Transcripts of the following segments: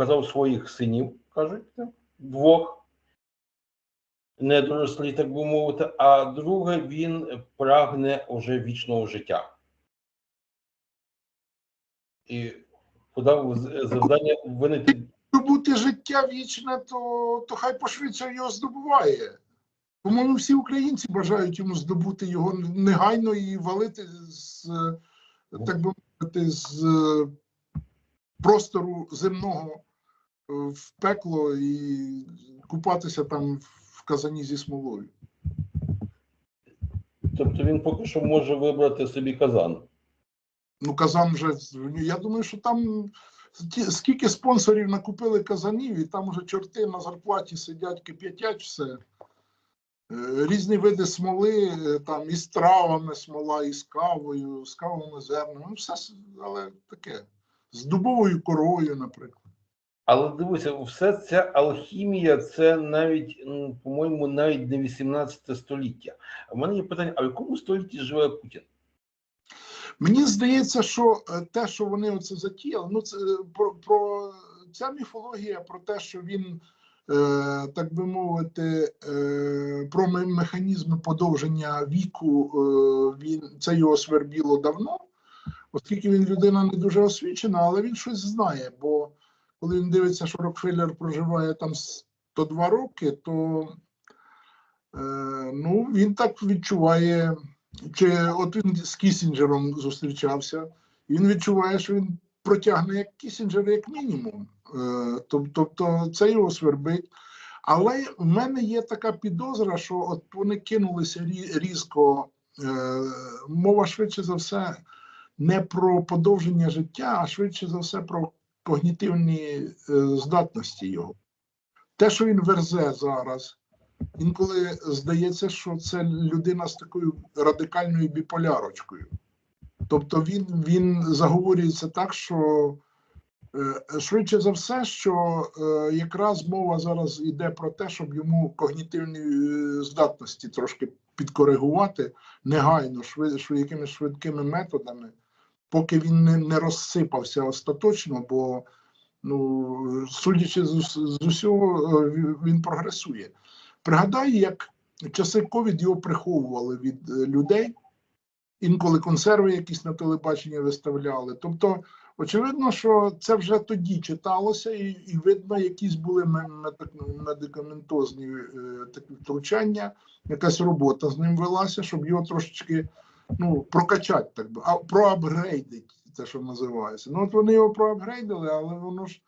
показав своїх синів, кажуть, двох недорослі, так би мовити, а друге, він прагне уже вічного життя. І подав завдання винайти Здобути життя вічне, то, то хай пошвидше його здобуває. По-моєму, всі українці бажають йому здобути його негайно і валити з, так би мовити, з е, простору земного в пекло і купатися там в казані зі смолою. Тобто він поки що може вибрати собі казан. Ну, казан вже я думаю, що там скільки спонсорів накупили казанів, і там уже чорти на зарплаті сидять, кип'ятять все. Е, Різні види смоли, е, там і з травами смола, і з кавою, з кавовими зернами. Ну, все, але таке. З дубовою корою, наприклад. Але дивися, все ця алхімія, це навіть, по-моєму, навіть не 18 століття. В мене є питання: а в якому столітті живе Путін? Мені здається, що е, те, що вони оце затіяли, ну це е, про, про ця міфологія про те, що він, е, так би мовити, про механізми подовження віку, він це його свербіло давно, оскільки він людина не дуже освічена, але він щось знає. Бо коли він дивиться, що Рокфеллер проживає там 102 роки, то е, ну, він так відчуває. Чи от він з Кісінджером зустрічався, він відчуває, що він протягне як Кісінджер, як мінімум. Е, тоб- Тобто це його свербить. Але в мене є така підозра, що от вони кинулися різко. е, Мова швидше за все не про подовження життя, а швидше за все про когнітивні е, здатності його. Те, що він верзе зараз, інколи здається, що це людина з такою радикальною біполярочкою. Тобто він, він заговорюється так, що е, швидше за все, що е, якраз мова зараз йде про те, щоб йому когнітивні здатності трошки підкоригувати негайно, швид, якимись швидкими методами, поки він не, не розсипався остаточно, бо ну, судячи з, з усього, е, він- прогресує. Пригадай, як часи ковід його приховували від е, людей, інколи консерви якісь на телебаченні виставляли. Тобто, очевидно, що це вже тоді читалося, і, і видно, якісь були медикаментозні е, такі втручання, якась робота з ним велася, щоб його трошечки ну, прокачати, так би, а проапгрейдить, це що називається. Ну, от вони його проапгрейдили, але воно ж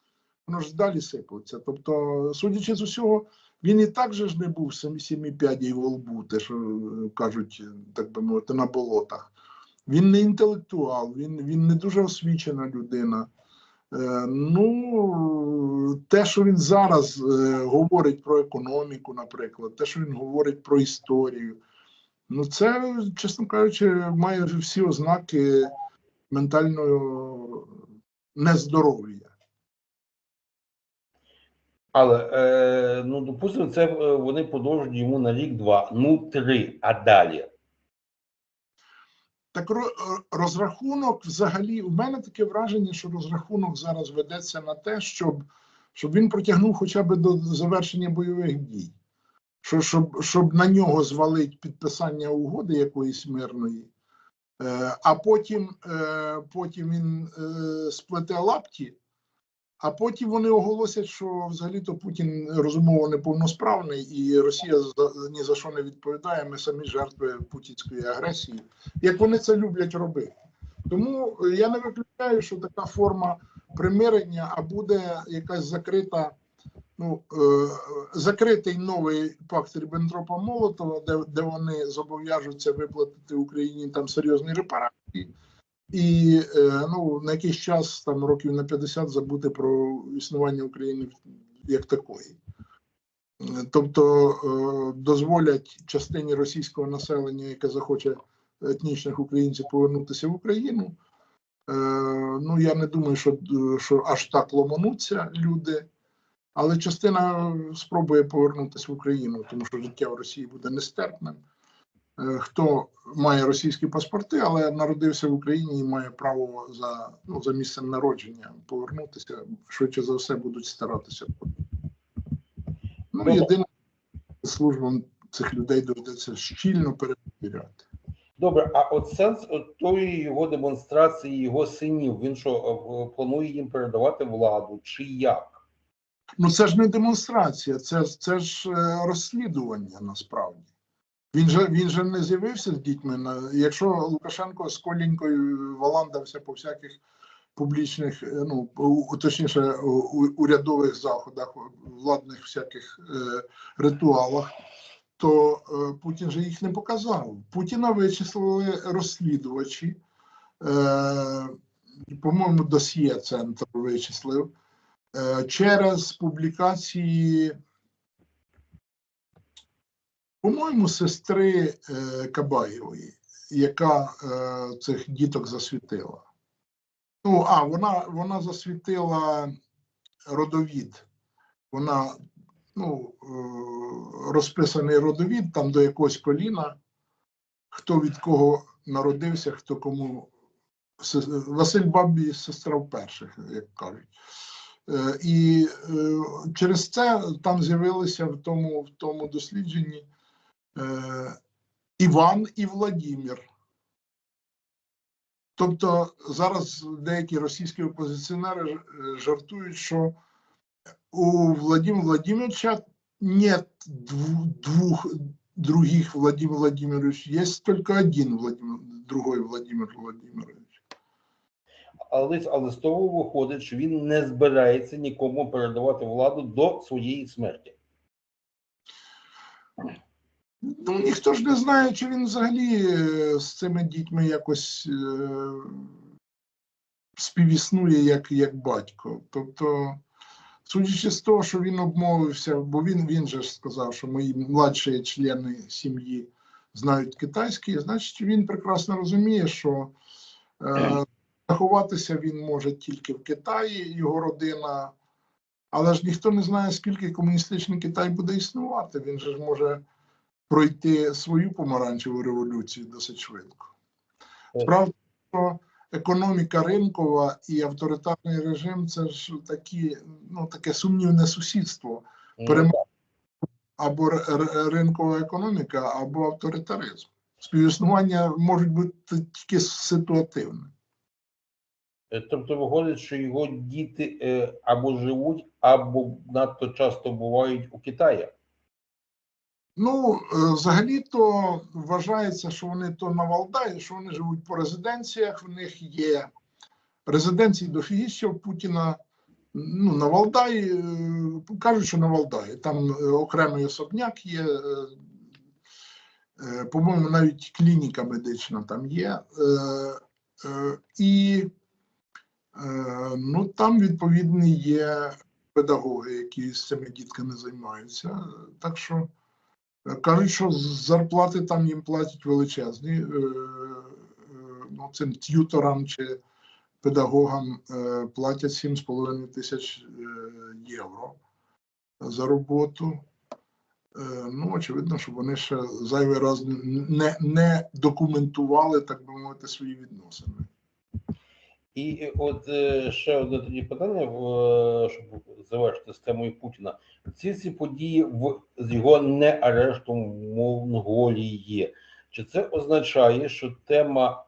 воно ж далі сипається. Тобто, судячи з усього, він і так же ж не був сімі п'ядій во лбу, те, що е, кажуть, так би мовити, на болотах. Він не інтелектуал, він, він не дуже освічена людина. Е, ну, те, що він зараз е, говорить про економіку, наприклад, те, що він говорить про історію, ну це, чесно кажучи, має всі ознаки ментального нездоров'я. Але е, ну, допустимо, це е, вони подовжують йому на рік-два, ну три, а далі. Так розрахунок взагалі, у мене таке враження, що розрахунок зараз ведеться на те, щоб, щоб він протягнув хоча б до завершення бойових дій, що, щоб, щоб на нього звалить підписання угоди якоїсь мирної, е, а потім, е, потім він е, сплете лапті, а потім вони оголосять, що взагалі-то Путін розумово неповносправний і Росія за, ні за що не відповідає. Ми самі жертви путінської агресії, як вони це люблять робити. Тому я не виключаю, що така форма примирення, а буде якась закрита, ну е, закритий новий пакт Ріббентропа Молотова, де, де вони зобов'яжуться виплатити Україні там серйозні репарації. І е, ну, на якийсь час, там років на 50, забути про існування України як такої. Тобто е, дозволять частині російського населення, яке захоче етнічних українців повернутися в Україну. Ну, я не думаю, що, що аж так ломануться люди, але частина спробує повернутися в Україну, тому що життя в Росії буде нестерпним. е, хто має російські паспорти, але народився в Україні і має право за, ну, за місцем народження повернутися. Швидше за все будуть старатися. Ну, єдине, службам цих людей доведеться щільно перевіряти. Добре, а от сенс от тої його демонстрації, його синів, він що е, планує їм передавати владу, чи як? Ну це ж не демонстрація, це, це ж е, розслідування насправді. Він же він же не з'явився з дітьми. Якщо Лукашенко з Колінькою валандався по всяких публічних, е, ну точніше, урядових заходах, владних всяких е, ритуалах, то Путін же їх не показав. Путіна вичислили розслідувачі. По-моєму, досьє центр вичислив через публікації, по-моєму, сестри е, Кабаєвої, яка е, цих діток засвітила. Ну, а вона, вона засвітила родовід. Вона ну, е, розписаний родовід там до якогось коліна, хто від кого народився, хто кому. Василь Бабі сестра вперше, як кажуть. Е, І е, через це там з'явилися в тому, в тому дослідженні е, Іван і Владімір. Тобто зараз деякі російські опозиціонери жартують, що у Владимира Владимировича нет двух других Владимир Владимирович, есть только один Владимир, другой Владимир Владимирович. Але, але з того виходить, що він не збирається нікому передавати владу до своєї смерті. Ну, ніхто ж не знає, чи він взагалі е, з цими дітьми якось е, співіснує як, як батько. Тобто, судячи з того, що він обмовився, бо він, він же ж сказав, що мої младші члени сім'ї знають китайський, значить він прекрасно розуміє, що е, заховатися він може тільки в Китаї, його родина. Але ж ніхто не знає, скільки комуністичний Китай буде існувати. Він же ж може пройти свою помаранчеву революцію досить швидко. Справді, що економіка ринкова і авторитарний режим це ж такі, ну, таке сумнівне сусідство. Перем- Або ринкова економіка, або авторитаризм. Співіснування можуть бути тільки ситуативне. Е, Тобто виходить, що його діти е, або живуть, або надто часто бувають у Китаї. Ну, е, взагалі-то вважається, що вони то на Валдаї, що вони живуть по резиденціях. В них є резиденції дофігіща у Путіна. Ну, на Валдаї, кажуть, що на Валдаї. Там окремий особняк є. По-моєму, навіть клініка медична там є. І ну, там, відповідно, є педагоги, які з цими дітками займаються. Так що. Кажуть, що зарплати там їм платять величезні. е, е, Ну, цим т'юторам чи педагогам е, платять 7,5 тисяч е, євро за роботу. Е, Ну, очевидно, що вони ще зайвий раз не, не документували, так би мовити, свої відносини. І е, от е, ще одне тоді питання, щоб завершити з темою Путіна. Ці всі події в з його не арештом в Монголії. Чи це означає, що тема,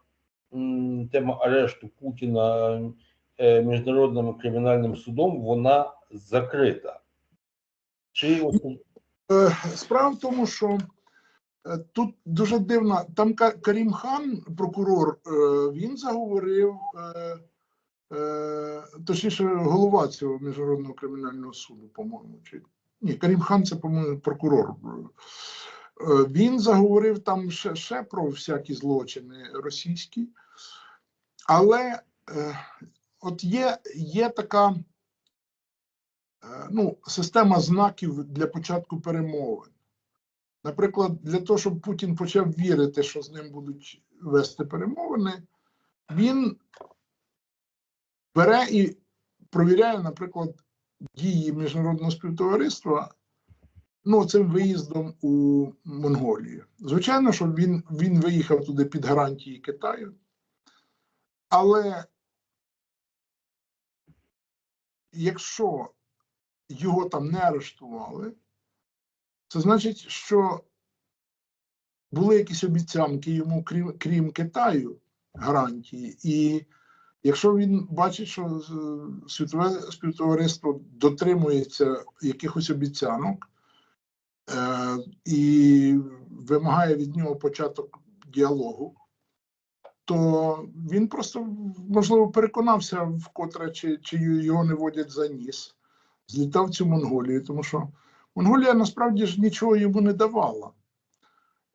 тема арешту Путіна е, міжнародним кримінальним судом вона закрита? Чи Е, Справа в тому, що е, тут дуже дивно. Там Карім Хан, прокурор, е, він заговорив, е, е, точніше, голова цього міжнародного кримінального суду, по-моєму. Чи ні, Карім Хан це, по-моєму, прокурор. Е, Він заговорив там ще, ще про всякі злочини російські, але е, от є, є така е, ну, система знаків для початку перемовин. Наприклад, для того, щоб Путін почав вірити, що з ним будуть вести перемовини, він бере і провіряє, наприклад, дії міжнародного співтовариства ну, цим виїздом у Монголію. Звичайно, що він, він виїхав туди під гарантії Китаю, але якщо його там не арештували, це значить, що були якісь обіцянки йому, крім, крім Китаю, гарантії. І якщо він бачить, що світове співтовариство дотримується якихось обіцянок е, і вимагає від нього початок діалогу, то він просто, можливо, переконався вкотре, чи, чи його не водять за ніс, злітав цю Монголію, тому що Монголія насправді ж нічого йому не давала.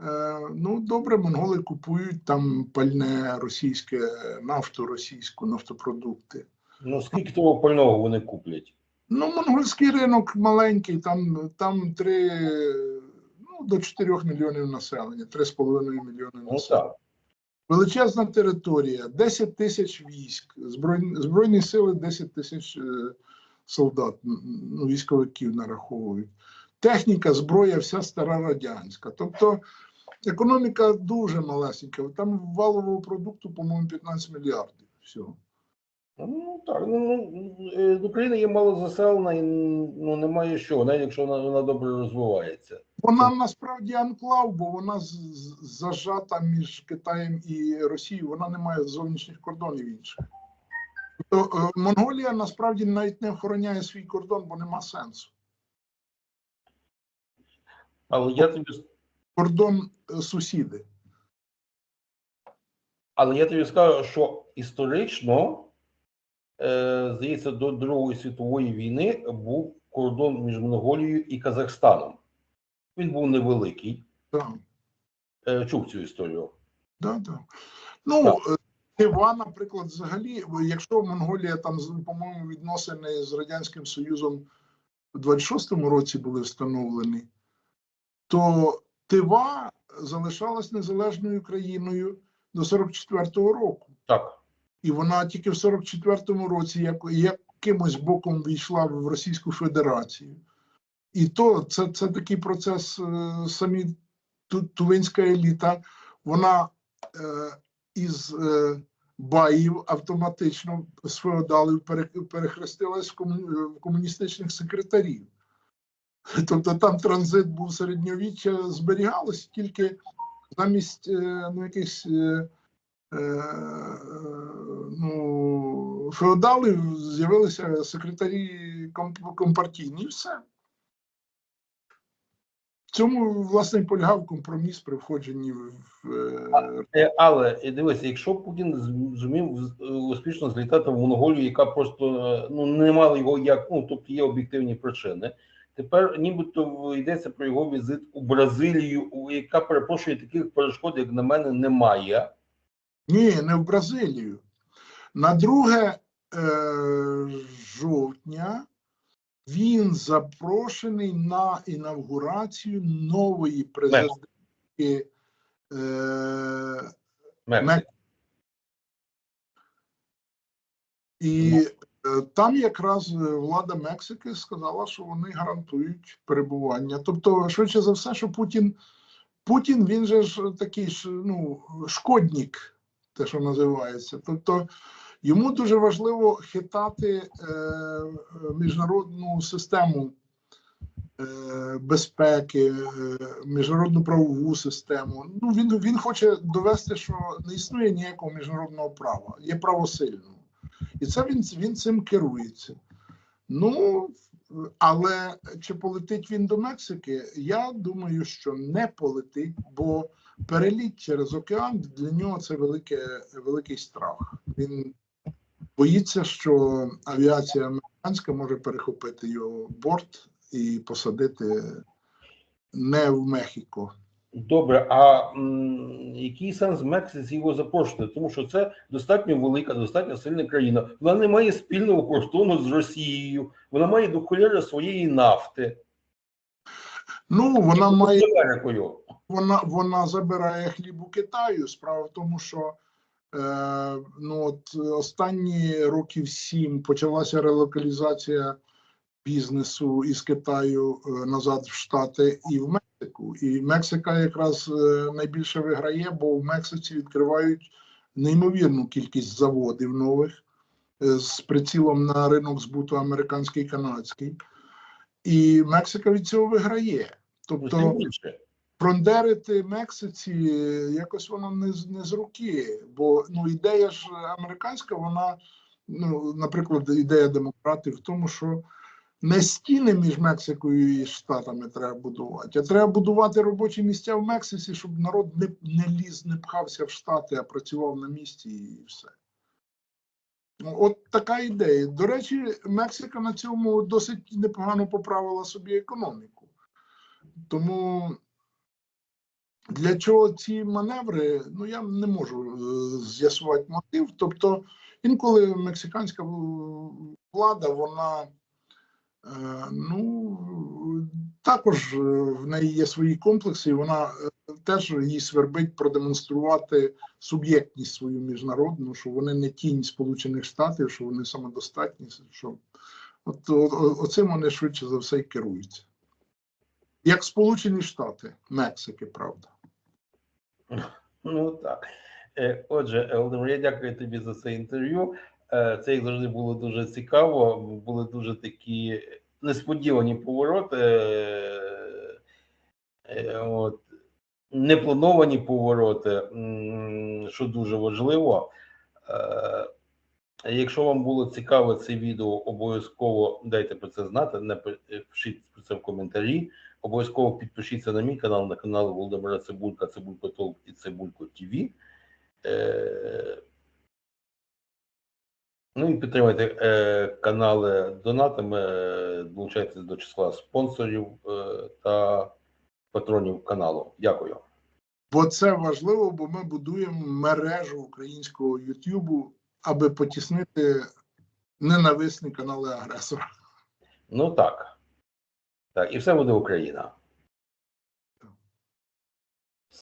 Е, ну, добре, монголи купують там пальне російське, нафту російську, нафтопродукти. Ну скільки того пального вони куплять? Ну, монгольський ринок маленький, там, там 3, ну, до 4 мільйонів населення, 3,5 мільйони Ну населення. так. Величезна територія, 10 тисяч військ, збройні, збройні сили 10 тисяч е, солдат, ну, військовиків нараховують. Техніка, зброя, вся стара радянська. Тобто економіка дуже малесенька. Там валового продукту, по-моєму, 15 мільярдів. Всього. Ну так, ну, ну е, Україна є мало заселена і ну, немає що, навіть якщо вона, вона добре розвивається. Вона насправді анклав, бо вона зажата між Китаєм і Росією. Вона не має зовнішніх кордонів інших. Е, Монголія насправді навіть не охороняє свій кордон, бо нема сенсу. Але я тобі Кордон е, сусіди. Але я тобі скажу, що історично, е, здається, до Другої світової війни був кордон між Монголією і Казахстаном. Він був невеликий. Так, Е, чув цю історію. да, да. Ну, е, Тива, наприклад, взагалі, якщо Монголія там, по-моєму, відносини з Радянським Союзом у 26-му році були встановлені, то Тива залишалась незалежною країною до 44-го року. Так. І вона тільки в 44-му році як, якимось боком війшла в Російську Федерацію. І то це, це такий процес е, самі ту- тувинська еліта, вона е, із е, баїв автоматично з феодалів перехрестилась в, комуністичних секретарів. Тобто там транзит був середньовіччя, зберігалося тільки замість е, ну, якихось е, е, ну, феодалів з'явилися секретарі компартійні і все. В цьому, власне, і полягав компроміс при входженні в е, Але дивися, якщо Путін зумів успішно злітати в Монголію, яка просто е, ну не мала його як, ну тобто є об'єктивні причини. Тепер нібито йдеться про його візит у Бразилію, яка перепрошує таких перешкод, як на мене, немає. Ні, не в Бразилію. На 2 е, жовтня він запрошений на інавгурацію нової президентки е. Мек- І е, там якраз е, влада Мексики сказала, що вони гарантують перебування. Тобто, швидше за все, що Путін, Путін він же ж такий ну, шкодник, те, що називається. Тобто йому дуже важливо хитати е, міжнародну систему е, безпеки, е, міжнародну правову систему. Ну, він, він хоче довести, що не існує ніякого міжнародного права, є право сильного. І це він, він цим керується. Ну, але чи полетить він до Мексики? Я думаю, що не полетить, бо переліт через океан для нього це велике, великий страх. Він боїться, що авіація американська може перехопити його борт і посадити не в Мехіко. Добре, а м, який сенс Мексиці його запрошувати? Тому що це достатньо велика, достатньо сильна країна. Вона не має спільного кордону з Росією, вона має до своєї нафти. Ну, вона має вона, вона забирає хліб у Китаю. Справа в тому, що ну, от останні років сім почалася релокалізація бізнесу із Китаю е, назад в Штати і в Мексику. І Мексика якраз е, найбільше виграє, бо в Мексиці відкривають неймовірну кількість заводів нових е, з прицілом на ринок збуту американський канадський. І Мексика від цього виграє. Тобто більше. фрондерити Мексиці е, якось воно не, з- не з руки. Бо ну, ідея ж американська, вона, ну, наприклад, ідея демократів в тому, що не стіни між Мексикою і Штатами треба будувати, а треба будувати робочі місця в Мексиці, щоб народ не, не ліз, не пхався в Штати, а працював на місці і все. Ну, От така ідея. До речі, Мексика на цьому досить непогано поправила собі економіку. Тому для чого ці маневри? Ну я не можу е, з'ясувати мотив. Тобто, інколи мексиканська влада, вона е, ну також е, в неї є свої комплекси, і вона теж їй свербить продемонструвати суб'єктність свою міжнародну, що вони не тінь Сполучених Штатів, що вони самодостатні. Що от, оцим вони швидше за все й керуються. Як Сполучені Штати, Мексики, правда. Ну так. Е, Отже, Володимир, я дякую тобі за це інтерв'ю. Е, Це як завжди було дуже цікаво. Були дуже такі несподівані повороти, е, от, неплановані повороти, що дуже важливо. Якщо вам було цікаво це відео, обов'язково дайте про це знати, напишіть про це в коментарі. Обов'язково підпишіться на мій канал, на канал Володимира Цибулька, Цибулько Толк і Цибулько ТВ. Е, Ну і підтримайте е, канали донатами, е, долучайтесь до числа спонсорів е, та патронів каналу. Дякую. Бо це важливо, бо ми будуємо мережу українського Ютубу, аби потіснити ненависні канали агресора. Ну так. Так, і все буде Україна.